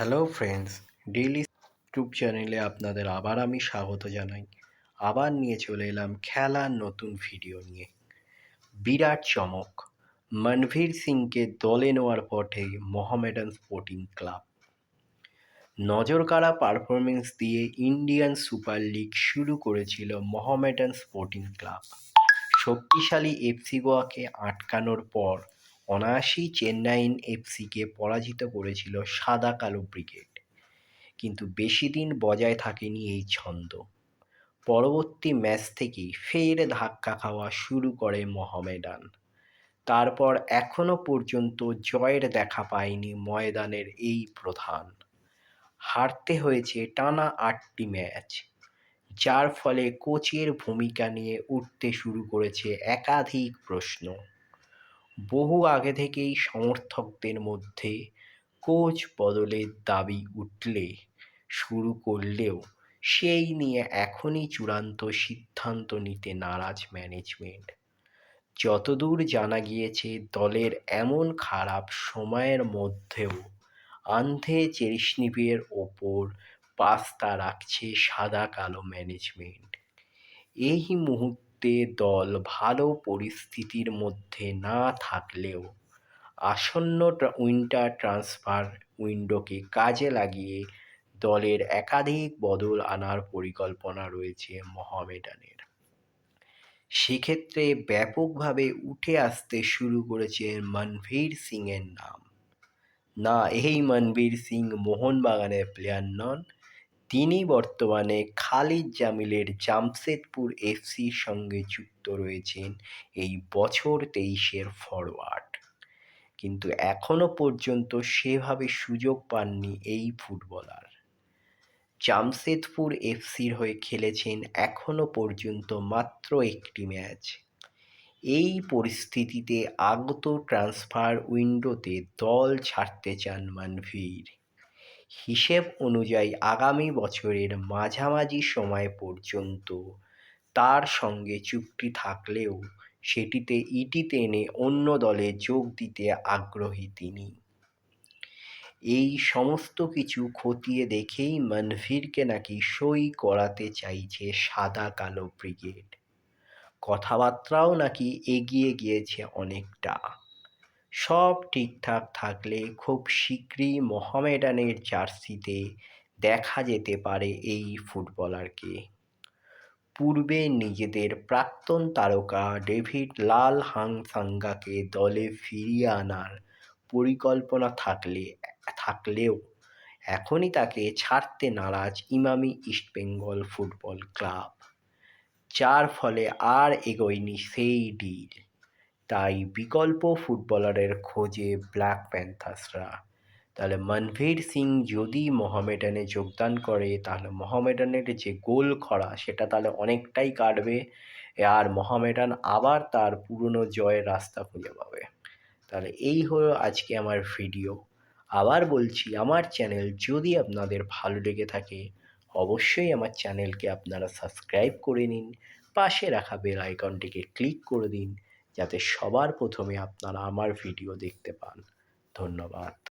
Hello friends daily YouTube চ্যানেলে আপনাদের আবার আমি স্বাগত জানাই। আবার নিয়ে চলে এলাম খেলার নতুন ভিডিও নিয়ে। বিরাট চমক। মনভীর সিংকে দলে নেওয়ার পথে মোহামেডান স্পোর্টিং ক্লাব। নজর কাড়া পারফরমেন্স দিয়ে ইন্ডিয়ান সুপার লিগ শুরু করেছিল মোহামেডান স্পোর্টিং ক্লাব। শক্তিশালী এফসি গোয়াকে আটকানোর পর অনায়াসেই চেন্নাইন এফসিকে পরাজিত করেছিল সাদা কালো ব্রিগেড। কিন্তু বেশি দিন বজায় থাকেনি এই ছন্দ। পরবর্তী ম্যাচ থেকেই ফের ধাক্কা খাওয়া শুরু করে মোহামেডান। তারপর এখনও পর্যন্ত জয়ের দেখা পায়নি ময়দানের এই প্রধান। হারতে হয়েছে টানা আটটি ম্যাচ, যার ফলে কোচের ভূমিকা নিয়ে উঠতে শুরু করেছে একাধিক প্রশ্ন। বহু আগে থেকেই সমর্থকদের মধ্যে কোচ বদলের দাবি উঠলে, শুরু করলেও সেই নিয়ে এখনই চূড়ান্ত সিদ্ধান্ত নিতে নারাজ ম্যানেজমেন্ট। যতদূর জানা গিয়েছে, দলের এমন খারাপ সময়ের মধ্যেও আন্ধে চেরিশনিভের ওপর পাস্তা রাখছে সাদা কালো ম্যানেজমেন্ট। এই মুহূর্তে দল ভালো পরিস্থিতির মধ্যে না থাকলেও আসন্ন উইন্টার ট্রান্সফার উইন্ডোকে কাজে লাগিয়ে দলের একাধিক বদল আনার পরিকল্পনা রয়েছে মোহামেডানের। সেক্ষেত্রে ব্যাপকভাবে উঠে আসতে শুরু করেছে মনভীর সিংয়ের নাম। না, এই মনবীর সিং মোহনবাগানের প্লেয়ার নন তিনি বর্তমানে খালিদ জামিলের জামশেদপুর এফসির সঙ্গে যুক্ত রয়েছেন এই বছর তেইশের ফরওয়ার্ড কিন্তু এখনও পর্যন্ত সেভাবে সুযোগ পাননি এই ফুটবলার। জামশেদপুর এফসির হয়ে খেলেছেন এখনও পর্যন্ত মাত্র একটি ম্যাচ। এই পরিস্থিতিতে আগত ট্রান্সফার উইন্ডোতে দল ছাড়তে চান মানভীর। হিসেব অনুযায়ী আগামী বছরের মাঝামাঝি সময় পর্যন্ত তার সঙ্গে চুক্তি থাকলেও সেটিতে ইটি টেনে অন্য দলে যোগ দিতে আগ্রহী তিনি। এই সমস্ত কিছু খতিয়ে দেখেই মনভীরকে নাকি সই করাতে চাইছে সাদা কালো ব্রিগেড। কথাবার্তাও নাকি এগিয়ে গিয়েছে অনেকটা। সব ঠিকঠাক থাকলে খুব শীঘ্রই মোহামেডানের জার্সিতে দেখা যেতে পারে এই ফুটবলারকে। পূর্বে নিজেদের প্রাক্তন তারকা ডেভিড লাল হাংসাঙ্গাকে দলে ফিরিয়ে আনার পরিকল্পনা থাকলে, থাকলেও এখনই তাকে ছাড়তে নারাজ ইমামি ইস্টবেঙ্গল ফুটবল ক্লাব, যার ফলে আর এগোয়নি সেই ডিল। তাই বিকল্প ফুটবলারের খোঁজে ব্ল্যাক প্যান্থাসরা তাহলে মনভীর সিং যদি মোহামেডানে যোগদান করে, তাহলে মোহামেডানের যে গোল খরা, সেটা তাহলে অনেকটাই কাটবে আর মোহামেডান আবার তার পুরনো জয়ের রাস্তা খুঁজে পাবে। তাহলে এই হলো আজকে আমার ভিডিও। আবার বলছি, আমার চ্যানেল যদি আপনাদের ভালো লেগে থাকে, অবশ্যই আমার চ্যানেলকে আপনারা সাবস্ক্রাইব করে নিন, পাশে রাখা বেল আইকনটিকে ক্লিক করে দিন যাতে সবার প্রথমে আপনারা আমার ভিডিও দেখতে পান। ধন্যবাদ।